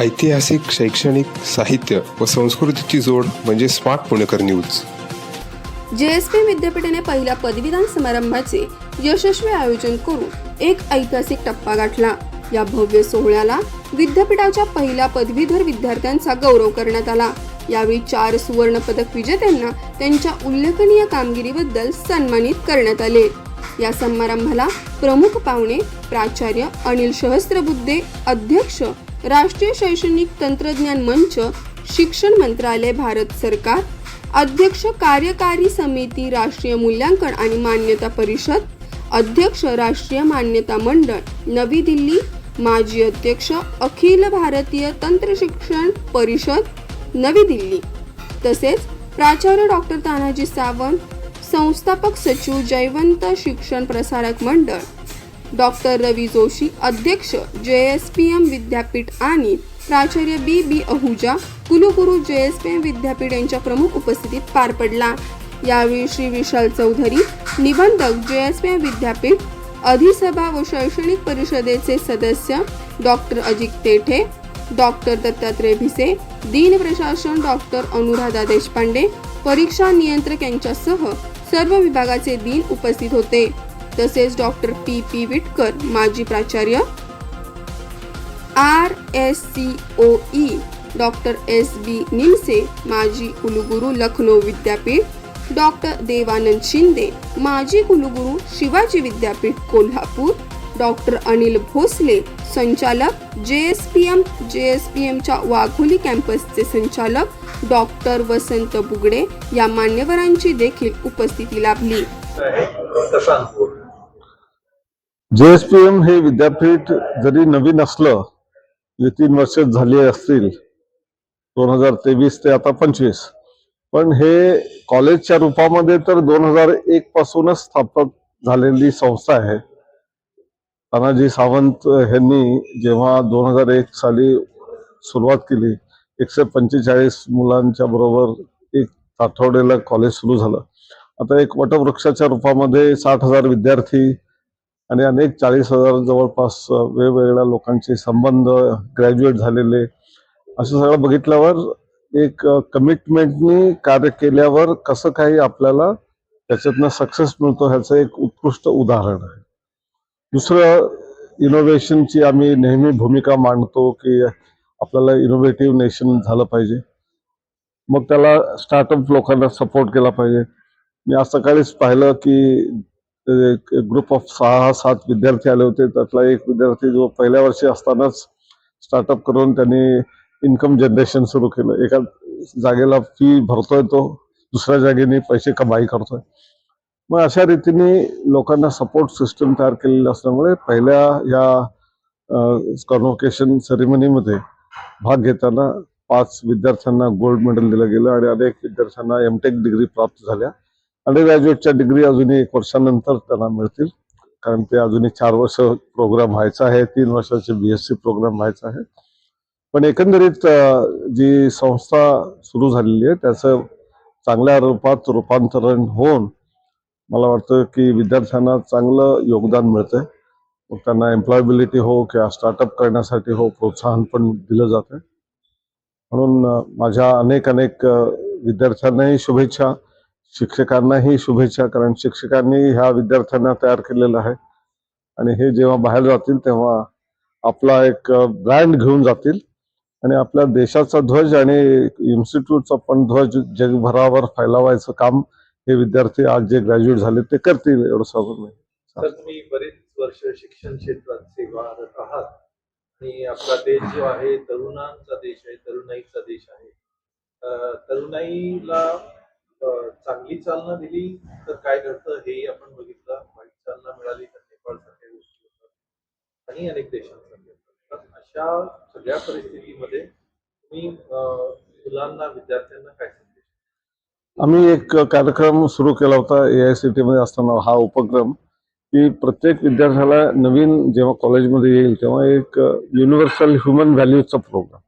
ऐतिहासिक शैक्षणिक साहित्य व संस्कृतीची जोड म्हणजे स्मार्ट पुणेकर न्यूज. जेएसपी विद्यापीठाने पहिल्या पदवीदान समारंभाचे यशस्वी आयोजन करून एक ऐतिहासिक टप्पा गाठला. या भव्य सोहळ्याला विद्यापीठाच्या पहिल्या पदवीधर विद्यार्थ्यांचा गौरव करण्यात आला. यावेळी चार सुवर्ण पदक विजेत्यांना त्यांच्या उल्लेखनीय कामगिरीबद्दल सन्मानित करण्यात आले. या समारंभाला प्रमुख पाहुणे प्राचार्य अनिल सहस्त्रबुद्धे अध्यक्ष राष्ट्रीय शैक्षणिक तंत्रज्ञान मंच शिक्षण मंत्रालय भारत सरकार अध्यक्ष कार्यकारी समिती राष्ट्रीय मूल्यांकन आणि मान्यता परिषद अध्यक्ष राष्ट्रीय मान्यता मंडळ नवी दिल्ली माजी अध्यक्ष अखिल भारतीय तंत्र शिक्षण परिषद नवी दिल्ली. तसेच प्राचार्य डॉक्टर तानाजी सावंत संस्थापक सचिव जयवंत शिक्षण प्रसारक मंडळ डॉक्टर रवी जोशी अध्यक्ष जे एस पी एम विद्यापीठ आणि प्राचार्य बी बी अहुजा कुलगुरू जे एस पी एम विद्यापीठ यांच्या प्रमुख उपस्थितीत पार पडला. यावेळी श्री विशाल चौधरी निबंधक जे एस पी एम विद्यापीठ अधिसभा व शैक्षणिक परिषदेचे सदस्य doctor Ajit Tethe doctor Dattatray Bhise dean प्रशासन डॉक्टर अनुराधा देशपांडे परीक्षा नियंत्रक यांच्यासह सर्व विभागाचे दिन उपस्थित होते. तसेच डॉक्टर पी पी विटकर माजी प्राचार्य R S C O E doctor S B Nimse माजी कुलगुरू लखनौ विद्यापीठ डॉक्टर देवानंद शिंदे माजी कुलगुरू शिवाजी विद्यापीठ कोल्हापूर डॉक्टर अनिल भोसले संचालक J S P M J S P एमच्या वाघोली कॅम्पसचे संचालक डॉक्टर वसंत बुगडे या मान्यवरांची देखील उपस्थिती लाभली. जेएसपीएम हे विद्यापीठ जरी नवीन असलं जे तीन वर्ष झाली असतील दोन हजार तेवीस ते आता पंचवीस पण हे कॉलेजच्या रूपामध्ये तर दोन हजार एक पासूनच स्थापक झालेली संस्था आहे. तानाजी सावंत यांनी जेव्हा दोन हजार एक साली सुरुवात केली एकशे पंचेचाळीस मुलांच्या बरोबर एक आठवड्याला कॉलेज सुरू झालं. आता एक वटवृक्षाच्या रूपामध्ये साठ हजार विद्यार्थी आणि अनेक चाळीस हजार जवळपास वेगवेगळ्या लोकांचे संबंध ग्रॅज्युएट झालेले. असं सगळं बघितल्यावर एक कमिटमेंटनी कार्य केल्यावर कसं काही आपल्याला त्याच्यातनं सक्सेस मिळतो ह्याचं एक उत्कृष्ट उदाहरण आहे. दुसरं इनोव्हेशनची आम्ही नेहमी भूमिका मांडतो की आपल्याला इनोव्हेटिव्ह नेशन झालं पाहिजे. मग त्याला स्टार्टअप लोकांना सपोर्ट केला पाहिजे. मी आज सकाळीच पाहिलं की एक ग्रुप ऑफ सहा सात विद्यार्थी आले होते. त्यातला एक विद्यार्थी जो पहिल्या वर्षी असतानाच स्टार्टअप करून त्यांनी इन्कम जनरेशन सुरू केलं. एका जागेला फी भरतोय तो दुसऱ्या जागेने पैसे कमाई करतोय. मग अशा रीतीने लोकांना सपोर्ट सिस्टम तयार केलेली असल्यामुळे पहिल्या या कॉन्व्होकेशन सेरेमनीमध्ये भाग घेताना पाच विद्यार्थ्यांना गोल्ड मेडल दिलं गेलं आणि अनेक विद्यार्थ्यांना एमटेक डिग्री प्राप्त झाल्या. अंडरग्रॅज्युएटच्या डिग्री अजूनही एक वर्षानंतर त्यांना मिळतील. कारण ते अजूनही चार वर्ष प्रोग्राम व्हायचा आहे तीन वर्षाचे बी एस सी प्रोग्राम व्हायचा आहे. पण एकंदरीत जी संस्था सुरू झालेली आहे त्याचं चांगल्या रूपात रूपांतरण होऊन मला वाटतं की विद्यार्थ्यांना चांगलं योगदान मिळतंय. मग त्यांना एम्प्लॉयबिलिटी हो किंवा स्टार्टअप करण्यासाठी हो प्रोत्साहन पण दिलं जातं म्हणून माझ्या अनेक अनेक विद्यार्थ्यांनाही शुभेच्छा. शिक्षकांनाही शुभेच्छा कारण शिक्षकांनी ह्या विद्यार्थ्यांना तयार केलेलं आहे. आणि हे जेव्हा बाहेर जातील तेव्हा आपला एक ब्रँड घेऊन जातील. आणि आपल्या देशाचा ध्वज आणि इन्स्टिट्यूटचा पण ध्वज जगभरावर फैलावायचं काम हे विद्यार्थी आज जे ग्रॅज्युएट झाले ते करतील एवढं सांगून मी. तुम्ही बरेच वर्ष शिक्षण क्षेत्रात सेवारत आहात. आणि आपला देश जो आहे तरुणांचा देश आहे तरुणाईचा देश आहे. तरुणाईला चांगली चालना दिली तर काय घडतं हेही आपण बघितलं. वाईट चालना मिळाली तर नेपाळसारख्या गोष्टी होतात. आणि अनेक देशांसारख्या होतात. तर अशा सगळ्या परिस्थितीमध्ये तुम्ही मुलांना विद्यार्थ्यांना काय आम्ही एक कार्यक्रम सुरू केला होता ए आय सी टी मध्ये असताना. हा उपक्रम की प्रत्येक विद्यार्थ्याला नवीन जेव्हा कॉलेजमध्ये येईल तेव्हा एक युनिव्हर्सल ह्युमन व्हॅल्यूचा प्रोग्राम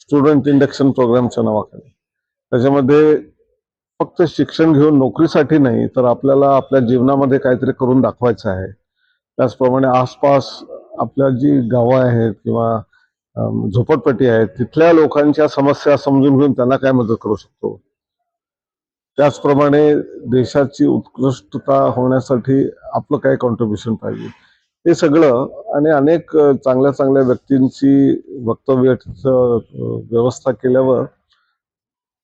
स्टुडंट इंडक्शन प्रोग्रामच्या नावाखाली. त्याच्यामध्ये फक्त शिक्षण घेऊन नोकरीसाठी नाही तर आपल्याला आपल्या जीवनामध्ये काहीतरी करून दाखवायचं आहे. त्याचप्रमाणे आसपास आपल्या जी गावं आहेत किंवा झोपडपट्टी आहेत तिथल्या लोकांच्या समस्या समजून घेऊन त्यांना काय मदत करू शकतो? त्याचप्रमाणे देशाची उत्कृष्टता होण्यासाठी आपलं काय कॉन्ट्रीब्युशन पाहिजे? हे सगळं आणि अनेक चांगल्या चांगल्या व्यक्तींची वक्तव्याची व्यवस्था केल्यावर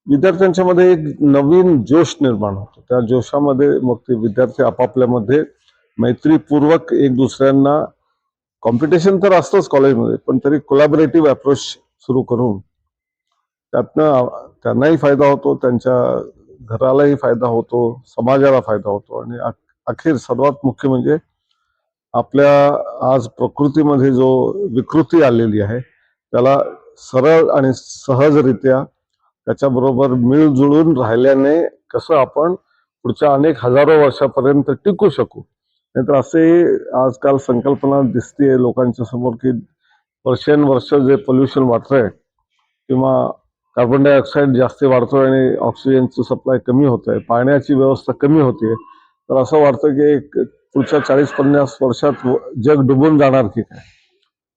विद्यार्थ्यांच्या मध्ये एक नवीन जोश निर्माण होतो. त्या जोशामध्ये मग ते विद्यार्थी आपापल्यामध्ये मैत्रीपूर्वक एक दुसऱ्यांना कॉम्पिटिशन तर असतंच कॉलेजमध्ये पण तरी कोलॅबरेटिव्ह अप्रोच सुरू करून त्यातनं त्यांनाही फायदा होतो त्यांच्या घरालाही फायदा होतो समाजाला फायदा होतो. आणि अखेर सर्वात मुख्य म्हणजे आपल्या आज प्रकृतीमध्ये जो विकृती आलेली आहे त्याला सरळ आणि सहजरित्या त्याच्याबरोबर मिळजुळून राहिल्याने कसं आपण पुढच्या अनेक हजारो वर्षापर्यंत टिकू शकू. नाहीतर असे आजकाल संकल्पना दिसते लोकांच्या समोर की वर्षानुवर्ष जे पोल्युशन वाढतंय किंवा कार्बन डायऑक्साईड जास्त वाढतोय आणि ऑक्सिजनचं सप्लाय कमी होत आहे पाण्याची व्यवस्था कमी होते तर असं वाटतं की एक पुढच्या चाळीस पन्नास वर्षात व- जग डुबून जाणार की काय?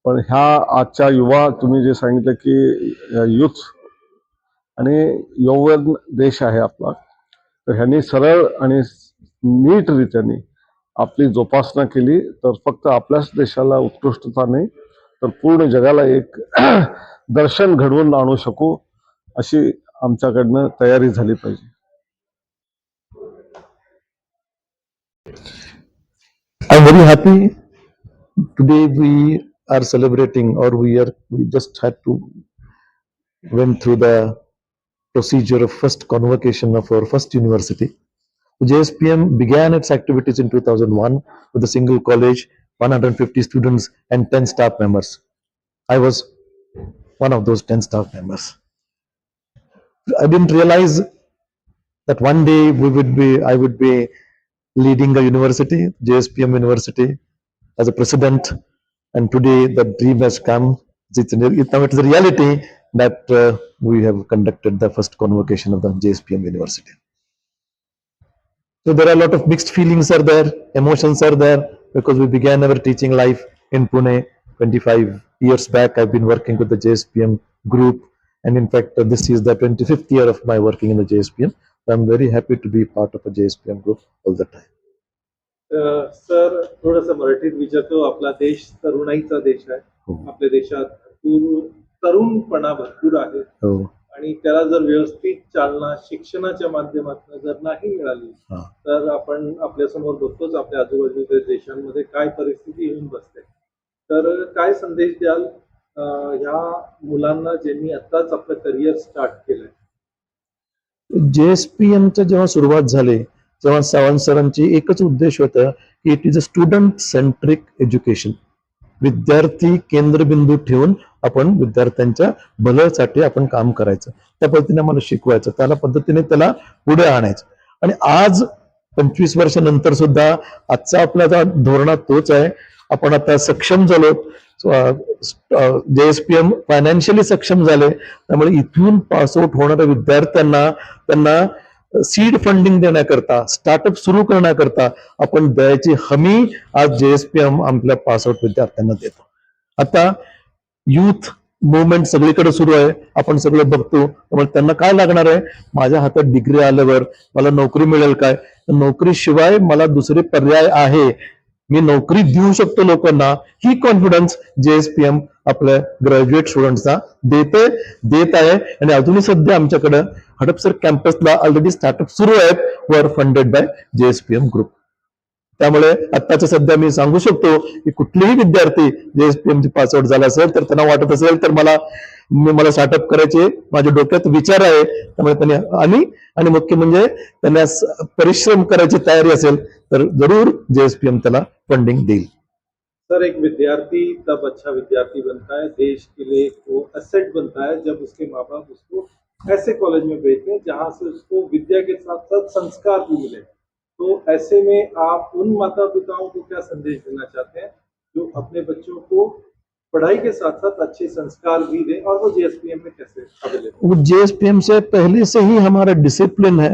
पण ह्या आजच्या युवा तुम्ही जे सांगितलं की युथ आणि यौवन देश आहे आपला तर ह्यांनी सरळ आणि नीट रीत्याने आपली जोपासना केली तर फक्त आपल्याच देशाला उत्कृष्टता नाही तर पूर्ण जगाला एक दर्शन घडवून आणू शकू अशी आमच्याकडनं तयारी झाली पाहिजे I'm very happy. Today we are celebrating, or we are we just had to went through the procedure of first convocation of our first university. JSPM began its activities in 2001 with a single college, 150 students, and 10 staff members. I was one of those 10 staff members. I didn't realize that one day we would be, I would be leading a university, JSPM University, as a president. And today the dream has come. It's, now it's a reality that uh, we have conducted the first convocation of the JSPM University. So there are a lot of mixed feelings are there, emotions are there, because we began our teaching life in Pune 25 years back. I've been working with the JSPM group. And in fact, uh, this is the 25th year of my working in the JSPM. So I'm very happy to be part of a JSPM group all the time. Uh, sir थोडस मराठीत विचारतो आपला देश तरुणाईचा देश आहे हो. आपल्या देशात भरपूर तरुणपणा भरपूर आहे. हो. आणि त्याला जर व्यवस्थित चालना शिक्षणाच्या माध्यमातून जर नाही मिळाली हा. तर आपण आपल्यासमोर बघतोच आपल्या आजूबाजूच्या देशांमध्ये काय परिस्थिती येऊन बसते. तर काय संदेश द्याल अ, ह्या मुलांना ज्यांनी आताच आपलं करिअर स्टार्ट केलंय? जेएसपीएमचं जेव्हा सुरुवात झाली तेव्हा सावंत सरांची एकच उद्देश होता की it is a student centric education विद्यार्थी केंद्रबिंदू ठेवून आपण विद्यार्थ्यांच्या भल्यासाठी आपण काम करायचं. त्या पद्धतीने मला शिकवायचं. त्याला पद्धतीने त्याला पुढे आणायचं. आणि आज पंचवीस वर्षानंतर सुद्धा आजचा आपला धोरणा तोच आहे. आपण आता सक्षम झालो. जेएसपीएम फायनान्शियली सक्षम झाले. त्यामुळे इथून पासआउट होणाऱ्या विद्यार्थ्यांना त्यांना सीड फंडिंग देण्याकरता स्टार्टअप सुरू करण्याकरता आपण द्यायची हमी आज जेएसपीएम आपल्या पासआउट विद्यार्थ्यांना देतो. आता युथ मुवमेंट सगळीकडे सुरू आहे. आपण सगळं बघतो. त्यामुळे त्यांना काय लागणार आहे? माझ्या हातात डिग्री आल्यावर मला नोकरी मिळेल काय? तर नोकरीशिवाय मला दुसरे पर्याय आहे. मी नोकरी देऊ शकतो लोकांना. ही कॉन्फिडन्स जेएसपीएम आपल्या ग्रॅज्युएट स्टुडंट्सना देते देत आहे. आणि अजूनही सध्या आमच्याकडं हडपसर कॅम्पसला ऑलरेडी स्टार्टअप सुरू आहेत वर फंडेड बाय जेएसपीएम ग्रुप त्यामुळे आत्ताच्या सध्या मी सांगू शकतो की कुठलेही विद्यार्थी जेएसपीएम पासआउट झाला असेल तर त्यांना वाटत असेल तर मला मी- मला स्टार्टअप करायचे माझ्या डोक्यात विचार आहे त्यामुळे त्यांनी आणि आणि मुख्य म्हणजे त्यांना परिश्रम करायची तयारी असेल तर जरूर जेएसपीएम त्याला फंडिंग देईल. सर एक विद्यार्थी तब अच्छा विद्यार्थी बनता है देश के लिए वो असेट बनता है जब उसके माँ बाप उसको ऐसे कॉलेज में भेजते हैं जहाँ से उसको विद्या के साथ साथ संस्कार भी मिले। तो ऐसे में आप उन माता पिताओं को क्या संदेश देना चाहते हैं? जो अपने बच्चों को पढ़ाई के साथ साथ अच्छे संस्कार भी दें और वो जेएसपीएम में कैसे वो जेएसपीएम से पहले से ही हमारा डिसिप्लिन है।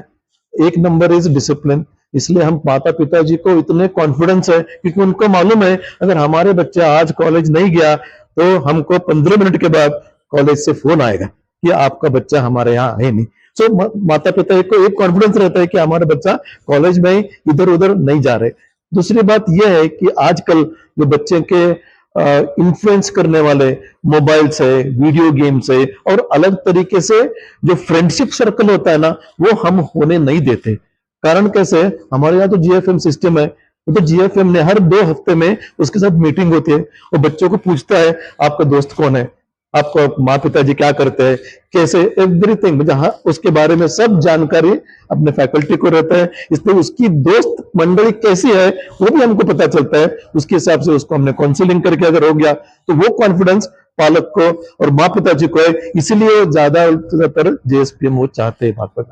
एक नंबर इज़ डिसिप्लिन इसलिए हम माता पिताजी को इतने कॉन्फिडेंस है क्योंकि उनको मालूम है, अगर हमारे बच्चे आज कॉलेज नहीं गया तो हमको पंद्रह मिनट के बाद कॉलेज से फ़ोन आएगा। कि आपका बच्चा हमारे यहाँ है नहीं। सो so, माता पिता को एक कॉन्फिडेंस रहता है कि हमारा बच्चा कॉलेज में इधर उधर नहीं जा रहे। दूसरी बात यह है कि आजकल जो बच्चे के इन्फ्लुएंस करने वाले मोबाइल से वीडियो गेम से और अलग तरीके से जो फ्रेंडशिप सर्कल होता है ना वो हम होने नहीं देते। कारण कैसे? हमारे यहाँ तो जीएफएम सिस्टम है। तो जीएफएम ने हर दो हफ़्ते में उसके साथ मीटिंग होती है और बच्चों को पूछता है आपका दोस्त कौन है? आपका माँ पिताजी क्या करते हैं? कैसे एवरीथिंग जहाँ उसके बारे में सब जानकारी अपने फैकल्टी को रहता है। इसलिए उसकी दोस्त मंडली कैसी है, वो भी हमको पता चलता है। उसके हिसाब से उसको हमने काउंसिलिंग करके अगर हो गया तो वो कॉन्फिडेंस पालक को और माँ पिताजी को है। इसीलिए ज़्यादा ज़्यादातर जेएसपीएम वो चाहते हैं बात